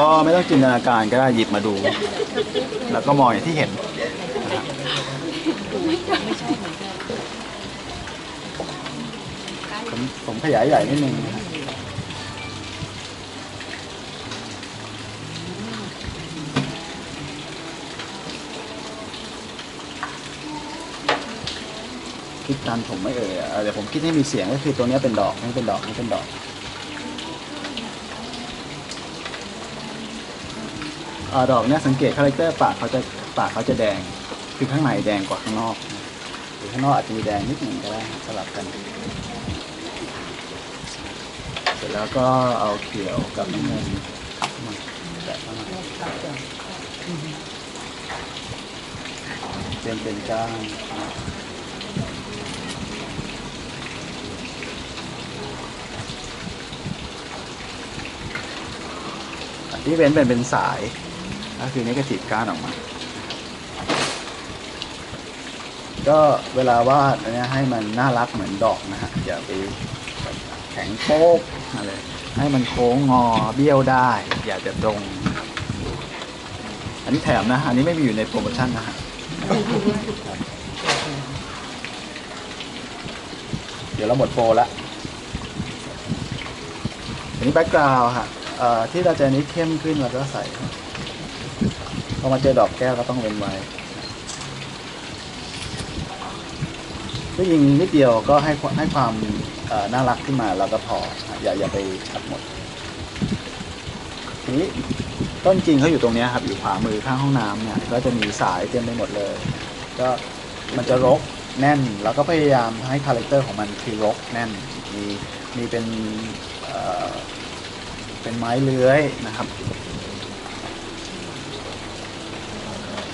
ก็ไม่ต้องจินตนาการก็ได้หยิบมาดู แล้วก็มองอย่างที่เห็นนะครับผมผมขยายใหญ่นิดนึงนะครับคิดตามผมไม่เอ่ยอะเดี๋ยวผมคิดให้มีเสียงก็คือตัวเนี้ยเป็นดอกนี่เป็นดอกนี่เป็นดอก เอ่อ ดอกเนี่ยสังเกตคาแรคเตอร์ปากเขาจะปากเขาจะแดง คือข้างในแดงกว่าข้างนอก หรือข้างนอกอาจจะมีแดงนิดหนึ่งก็ได้สลับกัน เสร็จแล้วก็เอาเขียวกับน้ำเงินมาแตะเข้ามาเป็นเป็นก้านอันที่เป็นเป็นเป็นสาย ก็คือนี่ก็ติดก้านออกมา ก็เวลาวาดอันเนี้ยให้มันน่ารักเหมือนดอกนะฮะอย่าไปแข็งโป๊กอะไรให้มันโค้งงอเบี้ยวได้ อย่าจะตรง อันนี้แถมนะ อันนี้ไม่มีอยู่ในโปรโมชั่นนะฮะเดี๋ยวเราหมดโปรละอันนี้แบ็กกราวด์ฮะที่เราจะนี้เข้มขึ้นเราก็ใส่ พอมาเจอดอกแก้วก็ต้องเว้นไว้ก็ยิงนิดเดียวก็ให้ให้ความน่ารักขึ้นมาแล้วก็พอ อย่าอย่าไปชัดหมดทีนี้ต้นจริงเขาอยู่ตรงนี้ครับอยู่ขวามือข้างห้องน้ำเนี่ยก็จะมีสายเต็มไปหมดเลย ก็มันจะรกแน่นแล้วก็พยายามให้คาแรคเตอร์ของมันคือรกแน่นมีมีเป็นเป็นไม้เลื้อยนะครับ เอ่อ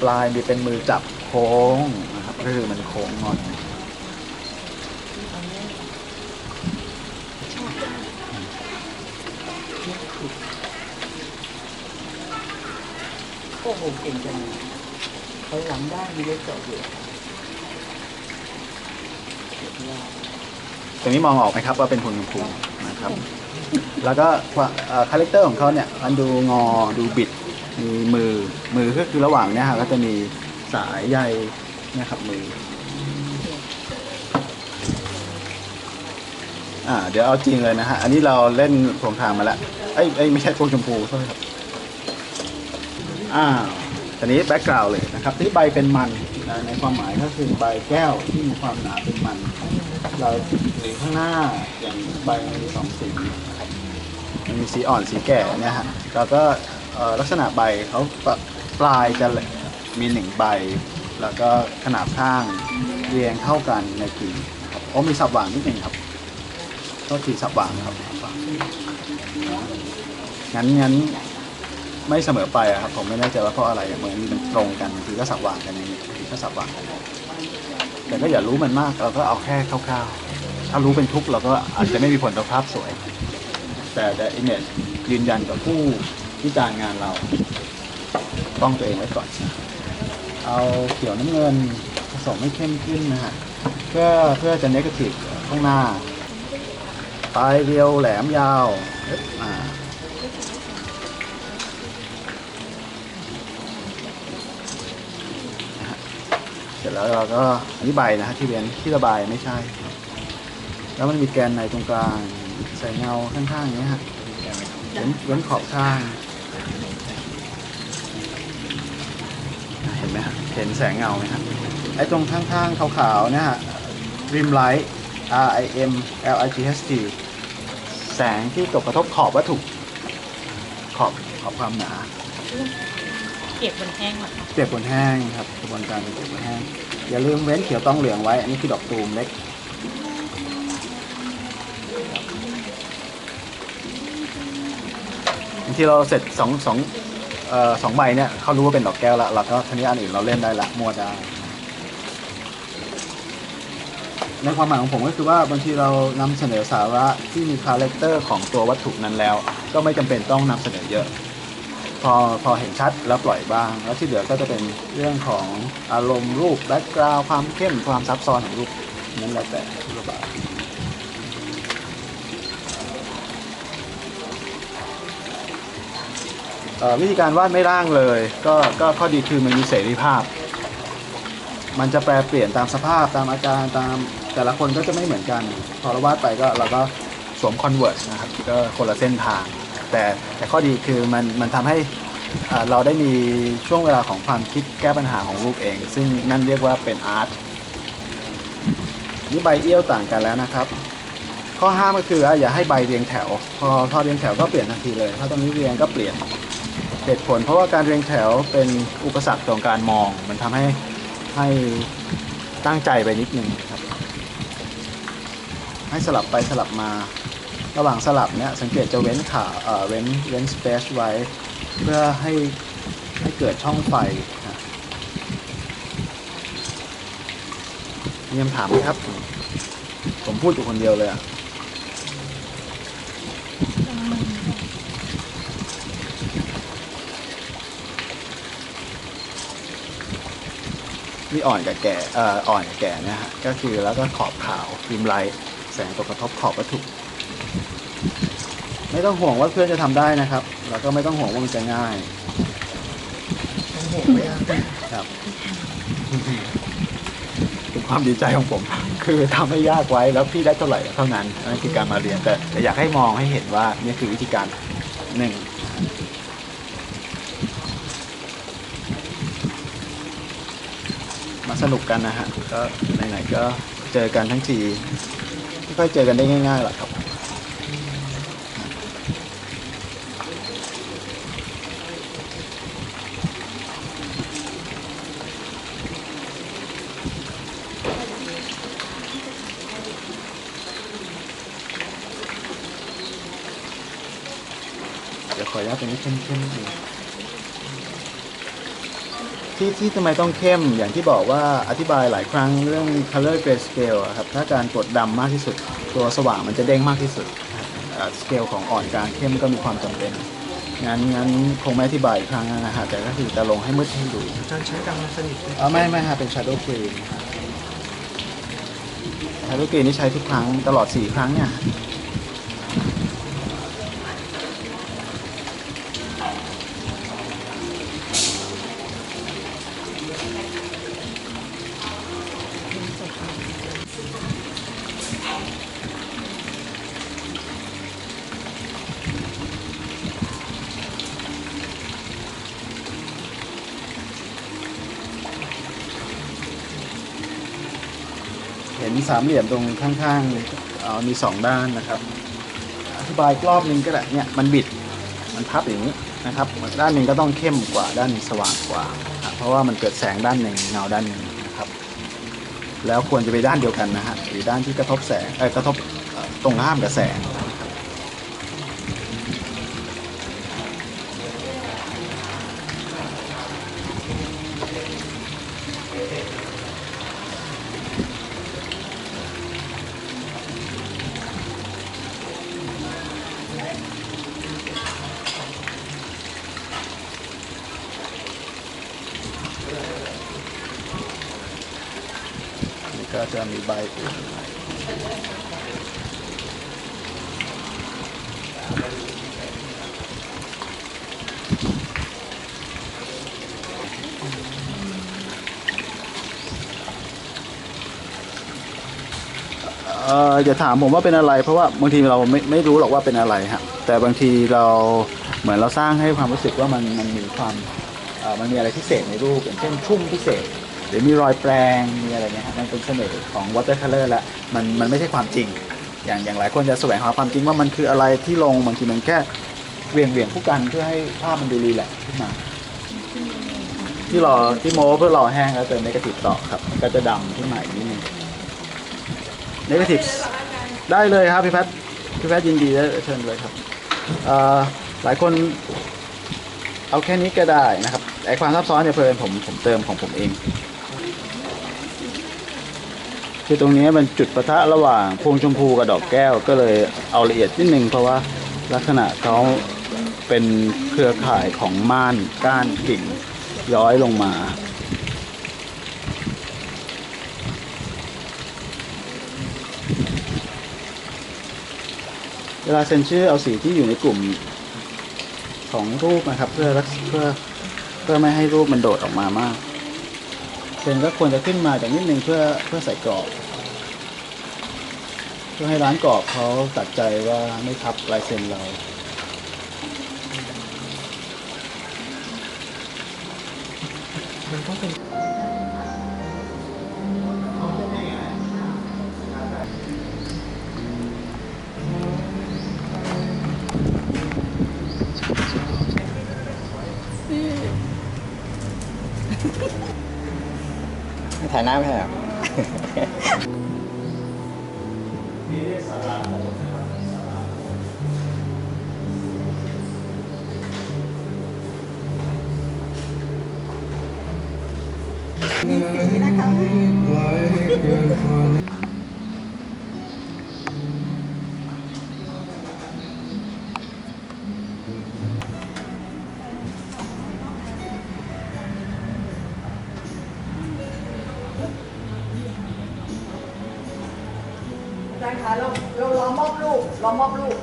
ปลายมีเป็นมือจับโค้งนะครับก็คือมันโค้งงอนโอ้โหเก่งจังเลยเขาหลังได้มีเล็กจบอยู่เดี๋ยวว่าตรงนี้มองออกไหมครับว่าเป็นคนชมพูนะครับ แล้วก็คาแรคเตอร์ของเขาเนี่ยมันดูงอดูบิด มีมือมือก็คือระหว่างเนี้ยฮะก็จะมีสายใยนะครับมือ อ่า เดี๋ยวเอาจริงเลยนะฮะ อันนี้เราเล่นโครงทางมาแล้วเอ้ยเอ้ยไม่ใช่โครงชมพูโทษครับอ่าตอนนี้แบ็กกราวด์เลยนะครับที่ใบเป็นมันนะในความหมายก็คือใบแก้วที่มีความหนาเป็นมัน เราหรือข้างหน้าอย่างใบมันมีสองสีนะครับมันมีสีอ่อนสีแก่เนี่ยฮะแล้วก็ ลักษณะใบเขาปลายจะมีหนึ่งใบ แล้วก็ขนาดข้างเรียงเท่ากันในกิ่งครับโอ้มีสับหว่างนิดหนึ่งครับก็ทีสับหว่างครับงั้นงั้นไม่เสมอไปอะครับผมไม่แน่ใจว่าเพราะอะไรเหมือนมันตรงกันทีก็สับหว่างกันนี้ทีก็สับหว่างกันแต่ก็อย่ารู้มันมากเราก็เอาแค่คร่าวๆถ้ารู้เป็นทุกข์เราก็อาจจะไม่มีผลต่อภาพสวย แต่แต่อิมเมจยืนยันกับผู้ วิจารณ์งานเรา ต้องตัวเองไว้ก่อน เอาเขียวน้ำเงินผสมให้เข้มขึ้นนะฮะเพื่อเพื่อจะเนกาทีฟข้างหน้าปลายเรียวแหลมยาวเอ๊ะอ่าเสร็จแล้วเราก็อธิบายนะฮะที่เรียนที่ระบายไม่ใช่ แล้วมันมีแกนในตรงกลางใส่เงาข้างๆอย่างเงี้ยฮะเว้นเว้นขอบข้าง เห็ นไหมฮะเห็นแสงเงาไหมฮะไอ้ตรงข้างๆขาวๆเนี่ยฮะริมไลท์ R I M L I G H T แสงที่ตกกระทบขอบวัตถุขอบขอบความหนาเก็บบนแห้งเหรอคะเปียกบนแห้งครับกระบวนการเป็นเปียกบนแห้ง อย่าลืมเว้นเขียวต้องเหลืองไว้ อันนี้คือดอกตูมเล็กบางทีเราเสร็จสองสอง เอ่อสองใบเนี่ยเขารู้ว่าเป็นดอกแก้วแล้วเราก็ทีนี้อันอื่นเราเล่นได้ละมั่วได้ในความหมายของผมก็คือว่าบางทีเรานำเสนอสาระที่มีคาแรคเตอร์ของตัววัตถุนั้นแล้ว ก็ไม่จำเป็นต้องนำเสนอเยอะ พอพอเห็นชัดแล้วปล่อยบ้าง แล้วที่เหลือก็จะเป็นเรื่องของอารมณ์รูปแบ็กกราวความเข้มความซับซ้อนของรูปนั้นแล้วแต่รูปแบบ วิธีการวาดไม่ร่างเลย ก็ก็ข้อดีคือมันมีเสรีภาพ มันจะแปลเปลี่ยนตามสภาพตามอาการตามแต่ละคนก็จะไม่เหมือนกัน พอเราวาดไปก็เราก็สวมคอนเวิร์ตนะครับก็คนละเส้นทาง แต่แต่ข้อดีคือมันมันทำให้เราได้มีช่วงเวลาของความคิดแก้ปัญหาของรูปเอง ซึ่งนั่นเรียกว่าเป็นอาร์ตนี่ใบเอี้ยวต่างกันแล้วนะครับ ข้อห้ามก็คืออย่าให้ใบเรียงแถว พอพอเรียงแถวก็เปลี่ยนทันทีเลย ถ้าตรงนี้เรียงก็เปลี่ยน เหตุผล เพราะว่าการเรียงแถวเป็นอุปสรรคต่อการมอง มันทำให้ให้ตั้งใจไปนิดนึงครับ ให้สลับไปสลับมา ระหว่างสลับเนี่ยสังเกตจะเว้นขาเอ่อเว้นเว้นสเปซไว้ เพื่อให้ให้เกิดช่องไฟนะมีคำถามไหมครับ ผมพูดอยู่คนเดียวเลยอะ นี่อ่อนกับแก่เอ่ออ่อนกับแก่นะฮะก็คือแล้วก็ขอบขาวฟิล์มไลท์แสงตกกระทบขอบวัตถุ ไม่ต้องห่วงว่าเพื่อนจะทำได้นะครับ แล้วก็ไม่ต้องห่วงว่ามันจะง่ายต้องห่วงไหมอะครับเป็นความดีใจของผม คือทำให้ยากไว้แล้วพี่ได้เท่าไหร่เท่านั้นนั่นคือการมาเรียนแต่แต่อยากให้มองให้เห็นว่านี่คือวิธีการหนึ่ง มา สนุกกันนะฮะก็ไหนๆก็เจอกันทั้งทีไม่ค่อยเจอกันได้ง่ายๆหรอกครับเดี๋ยวขออนุญาตตรงนี้เข้มๆนิดนึง ที่ที่ทำไมต้องเข้มอย่างที่บอกว่าอธิบายหลายครั้งเรื่อง color grayscale อะครับถ้าการกดดำมากที่สุด ตัวสว่างมันจะเด้งมากที่สุดสเกลของอ่อนกลางเข้มก็มีความจำเป็นงั้นงั้นคงไม่อธิบายอีกครั้งนะฮะแต่ก็คือจะลงให้มืดให้ดูอาจารย์ใช้ดำสนิทไหมเออไม่ไม่ฮะเป็น shadow green shadow green นี่ใช้ทุกครั้งตลอด 4 ครั้งเนี่ย นสามเหลี่ยมตรงข้างๆเอามีสองด้านนะครับ อธิบายกรอบนึงก็ได้เนี่ยมันบิดมันพับอย่างนี้นะครับ ด้านหนึ่งก็ต้องเข้มกว่าด้านนึงสว่างกว่า เพราะว่ามันเกิดแสงด้านหนึ่งเงาด้านหนึ่งนะครับ แล้วควรจะไปด้านเดียวกันนะฮะหรือด้านที่กระทบแสงเออกระทบตรงข้ามกับแสง ก็จะมีใบอื่นเอออย่าถามผมว่าเป็นอะไร เพราะว่าบางทีเราไม่ไม่รู้หรอกว่าเป็นอะไรฮะแต่บางทีเราเหมือนเราสร้างให้ความรู้สึกว่ามันมันมีความมันมีอะไรพิเศษในรูปอย่างเช่นชุ่มพิเศษ หรือมีรอยแปรงมีอะไรเงี้ยมันเป็นเสน่ห์ของ watercolor แล้วมันมันไม่ใช่ความจริง อย่างอย่างหลายคนจะแสวงหาความจริงว่ามันคืออะไรที่ลงบางทีมันแค่เวียงเวียงผู้กันเพื่อให้ภาพมันดูรีแลกซ์ขึ้นมาที่รอที่โม้เพื่อรอแห้งแล้วเติมเนกาทีฟต่อครับมันก็จะดำขึ้นมาอีกนิดนึงเนกาทีฟได้เลยครับพี่แพทย์พี่แพทย์ยินดีได้เชิญเลยครับหลายคนเอาแค่นี้ก็ได้นะครับไอความซับซ้อนเนี่ยเพลินผมผมเติมของผมเอง คือตรงนี้มันจุดประทะระหว่างพวงชมพูกับดอกแก้วก็เลยเอาละเอียดนิดนึงเพราะว่าลักษณะเขาเป็นเครือข่ายของม่านก้านกิ่งย้อยลงมาเวลาเซ็นชื่อเอาสีที่อยู่ในกลุ่มของรูปนะครับ เพื่อเพื่อเพื่อไม่ให้รูปมันโดดออกมามาก เซ็นก็ควรจะขึ้นมาจากนิดนึงเพื่อเพื่อใส่กรอบ เพื่อให้ร้านกรอบเขาตัดใจว่าไม่ทับลายเซ็นเรามันต้องเป็นายน้าไม่ใช่เหรออาจา รย์คะเราเรารอมอบลูกรอมอบลูก